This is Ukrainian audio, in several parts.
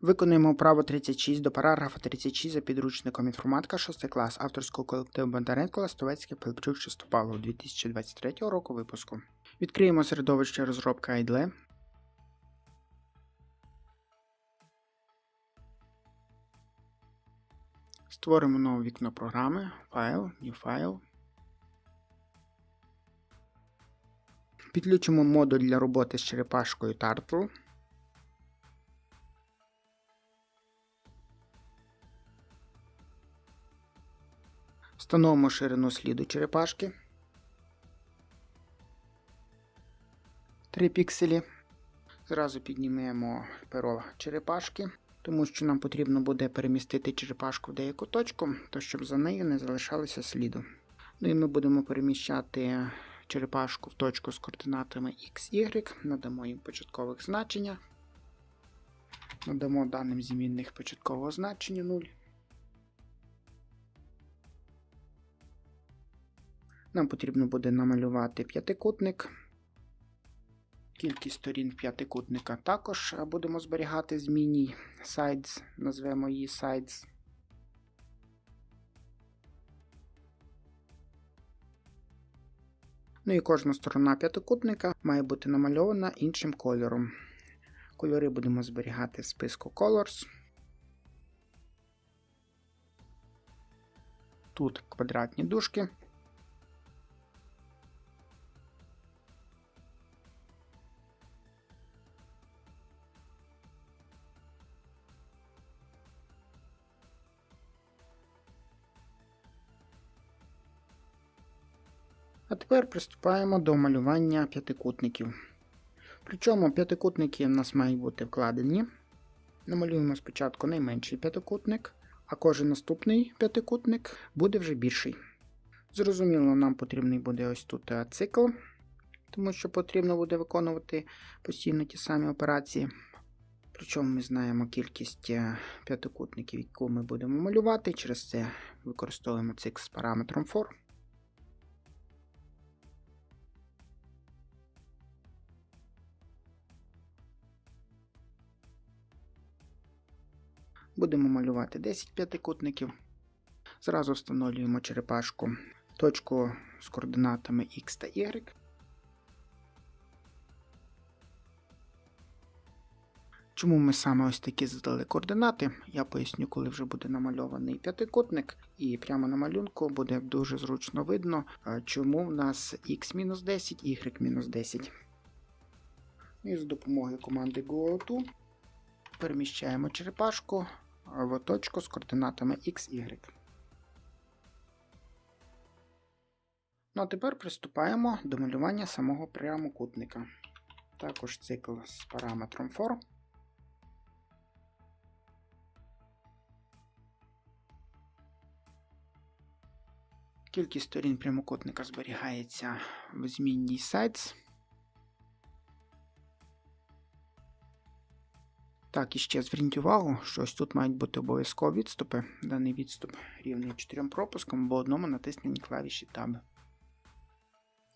Виконуємо право 36 до параграфа 36 за підручником інформатика 6 клас авторського колективу Бондаренко Ластовецький Пилипчук Чистопалов 2023 року випуску. Відкриємо середовище розробка IDLE. Створимо нове вікно програми, файл, new file. Підключимо модуль для роботи з черепашкою Turtle. Встановимо ширину сліду черепашки. 3 пікселі. Зразу піднімемо перо черепашки, тому що нам потрібно буде перемістити черепашку в деяку точку, то щоб за нею не залишалося сліду. Ну і ми будемо переміщати черепашку в точку з координатами X, Y, надамо їм початкових значення. Надамо даним змінних початкового значення 0. Нам потрібно буде намалювати п'ятикутник. Кількість сторін п'ятикутника також будемо зберігати змінній sides, назвемо її sides. Ну і кожна сторона п'ятикутника має бути намальована іншим кольором. Кольори будемо зберігати в списку Colors. Тут квадратні дужки. А тепер приступаємо до малювання п'ятикутників. Причому п'ятикутники в нас мають бути вкладені. Намалюємо спочатку найменший п'ятикутник, а кожен наступний п'ятикутник буде вже більший. Зрозуміло, нам потрібний буде ось тут е, цикл, тому що потрібно буде виконувати постійно ті самі операції. Причому ми знаємо кількість е, п'ятикутників, яку ми будемо малювати, через це використовуємо цикл з параметром for. Будемо малювати 10 п'ятикутників. Зразу встановлюємо черепашку точку з координатами X та Y. Чому ми саме ось такі задали координати? Я поясню, коли вже буде намальований п'ятикутник, і прямо на малюнку буде дуже зручно видно, чому в нас x-10, y-10. І з допомогою команди GoTo переміщаємо черепашку в точку з координатами X, Y. Ну а тепер приступаємо до малювання самого прямокутника. Також цикл з параметром for. Кількість сторін прямокутника зберігається в змінній size. Так, і ще зверніть увагу, що ось тут мають бути обов'язково відступи. Даний відступ рівний 4 пропускам або одному натисненні клавіші Tab.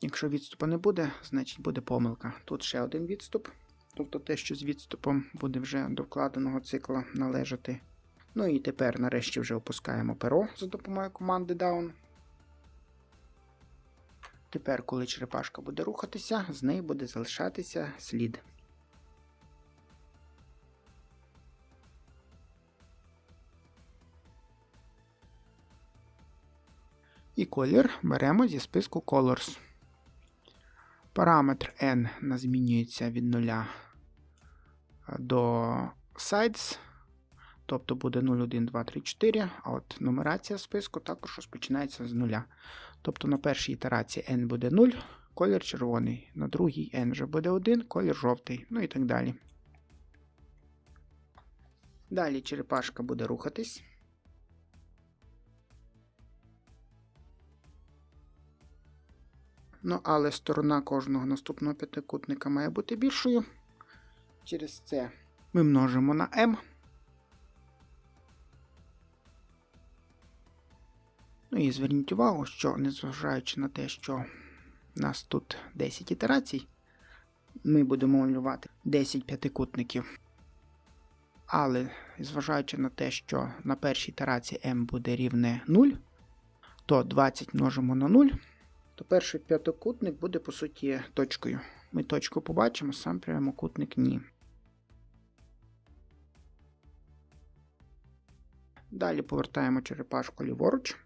Якщо відступу не буде, значить буде помилка. Тут ще один відступ, тобто те, що з відступом буде вже до вкладеного цикла належати. Ну і тепер, нарешті, вже опускаємо перо за допомогою команди Down. Тепер, коли черепашка буде рухатися, з неї буде залишатися слід. І колір беремо зі списку Colors. Параметр N нас змінюється від 0 до sides, тобто буде 0, 1, 2, 3, 4, а от нумерація списку також розпочинається з 0. Тобто на першій ітерації N буде 0, колір червоний, на другій N вже буде 1, колір жовтий, ну і так далі. Далі черепашка буде рухатись. Ну, але сторона кожного наступного п'ятикутника має бути більшою. Через це ми множимо на m. Ну і зверніть увагу, що незважаючи на те, що в нас тут 10 ітерацій, ми будемо малювати 10 п'ятикутників. Але зважаючи на те, що на першій ітерації m буде рівне 0, то 20 множимо на 0, то перший п'ятикутник буде по суті точкою. Ми точку побачимо, сам прямокутник ні. Далі повертаємо черепашку ліворуч.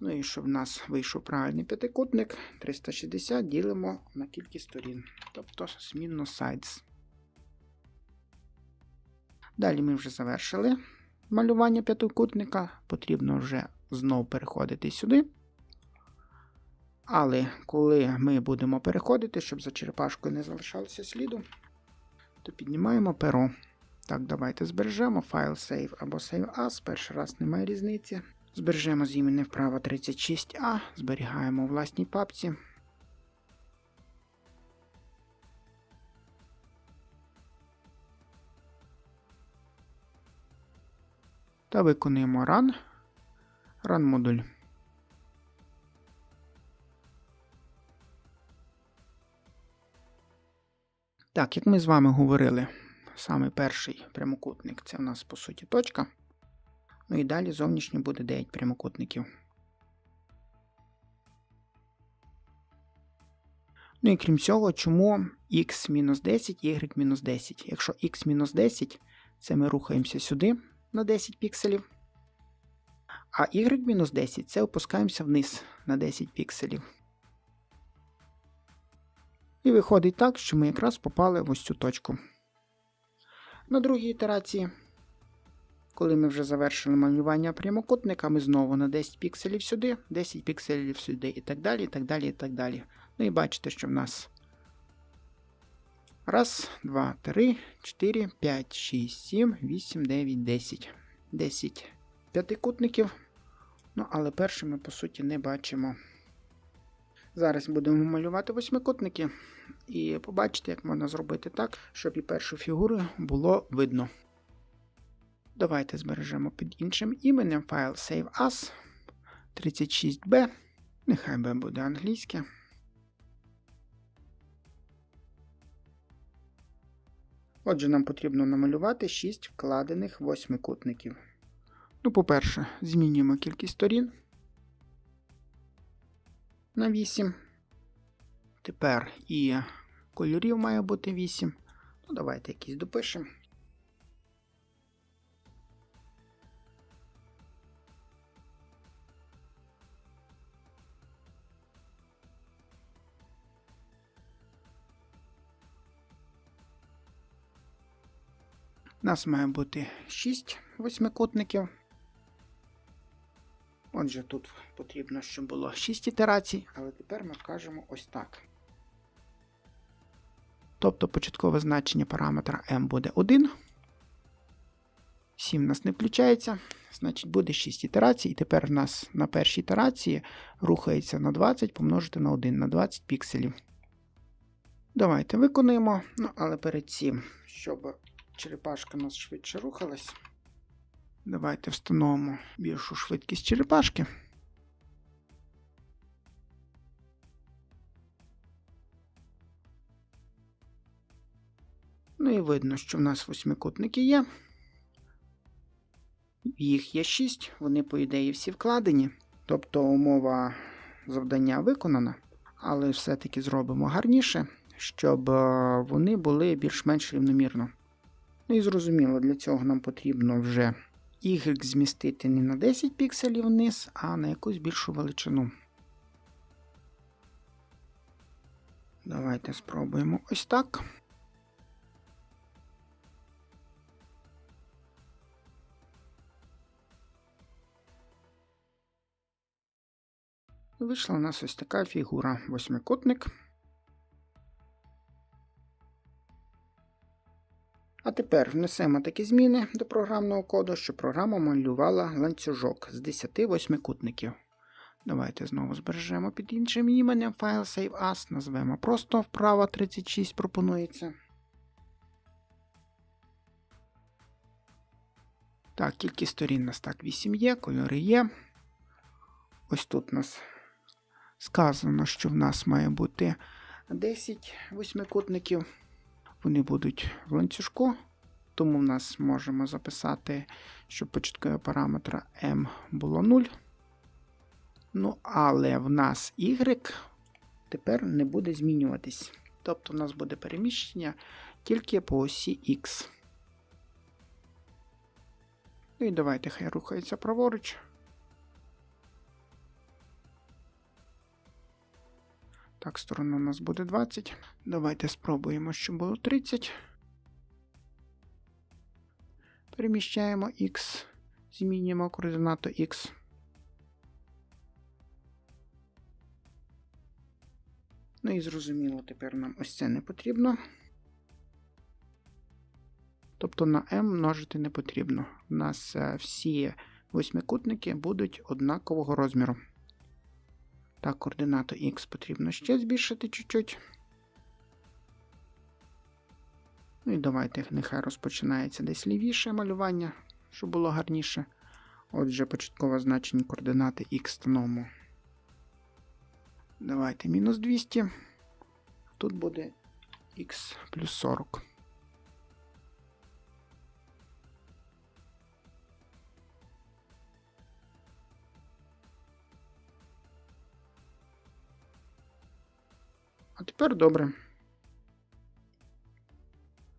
Ну і щоб в нас вийшов правильний п'ятикутник, 360 ділимо на кількість сторін, тобто змінно sides. Далі ми вже завершили малювання п'ятикутника, потрібно вже знову переходити сюди. Але коли ми будемо переходити, щоб за черепашкою не залишалося сліду, то піднімаємо перо. Так, давайте збережемо файл Save або Save As. Перший раз немає різниці. Збережемо з імені вправо 36А, зберігаємо у власній папці. Та виконуємо Run. Run модуль. Так, як ми з вами говорили, саме перший прямокутник це у нас по суті точка. Ну і далі зовнішньо буде 9 прямокутників. Ну і крім цього, чому x-10, y-10? Якщо x-10, це ми рухаємося сюди на 10 пікселів. А y-10 це опускаємося вниз на 10 пікселів. І виходить так, що ми якраз попали в ось цю точку. На другій ітерації, коли ми вже завершили малювання прямокутника, ми знову на 10 пікселів сюди, 10 пікселів сюди і так далі, і так далі, і так далі. Ну і бачите, що в нас раз, два, три, чотири, п'ять, шість, сім, вісім, дев'ять, десять. 10 п'ятикутників. Ну, але перший ми, по суті, не бачимо. Зараз будемо малювати восьмикутники і побачите, як можна зробити так, щоб і першу фігуру було видно. Давайте збережемо під іншим іменем файл Save As 36B. Нехай B буде англійське. Отже, нам потрібно намалювати 6 вкладених восьмикутників. Ну, по-перше, змінюємо кількість сторін на 8. Тепер і кольорів має бути 8. Ну, давайте якісь допишемо. У нас має бути 6 восьмикутників. Отже, тут потрібно, щоб було 6 ітерацій, але тепер ми вкажемо ось так. Тобто початкове значення параметра m буде 1. 7 у нас не включається, значить буде 6 ітерацій. І тепер в нас на першій ітерації рухається на 20 помножити на 1 на 20 пікселів. Давайте виконуємо. Ну, але перед цим, щоб черепашка у нас швидше рухалась. Давайте встановимо більшу швидкість черепашки. Ну і видно, що в нас восьмикутники є. Їх є 6, вони, по ідеї, всі вкладені. Тобто умова завдання виконана, але все-таки зробимо гарніше, щоб вони були більш-менш рівномірно. Ну і зрозуміло, для цього нам потрібно вже Y змістити не на 10 пікселів вниз, а на якусь більшу величину. Давайте спробуємо ось так. Вийшла у нас ось така фігура восьмикутник. А тепер внесемо такі зміни до програмного коду, щоб програма малювала ланцюжок з 10 восьмикутників. Давайте знову збережемо під іншим іменем файл Save As, назвемо просто вправо 36 пропонується. Так, кількість сторін у нас так 8 є, кольори є. Ось тут у нас сказано, що в нас має бути 10 восьмикутників. Вони будуть в ланцюжку, тому в нас можемо записати, щоб початкове параметра m було 0. Ну, але в нас y тепер не буде змінюватись. Тобто в нас буде переміщення тільки по осі X. Ну і давайте хай рухається праворуч. Так, сторона у нас буде 20. Давайте спробуємо, щоб було 30. Переміщаємо X, змінюємо координату X. Ну і зрозуміло, тепер нам ось це не потрібно. Тобто на m множити не потрібно. У нас е, всі восьмикутники будуть однакового розміру. Так, координату x потрібно ще збільшити чуть-чуть. Ну і давайте нехай розпочинається десь лівіше малювання, щоб було гарніше. Отже, початкове значення координати x становимо. Давайте мінус 200. Тут буде x плюс 40. А тепер добре.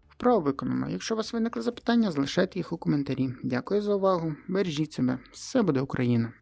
Вправо виконано. Якщо у вас виникли запитання, залишайте їх у коментарі. Дякую за увагу. Бережіть себе. Все буде Україна!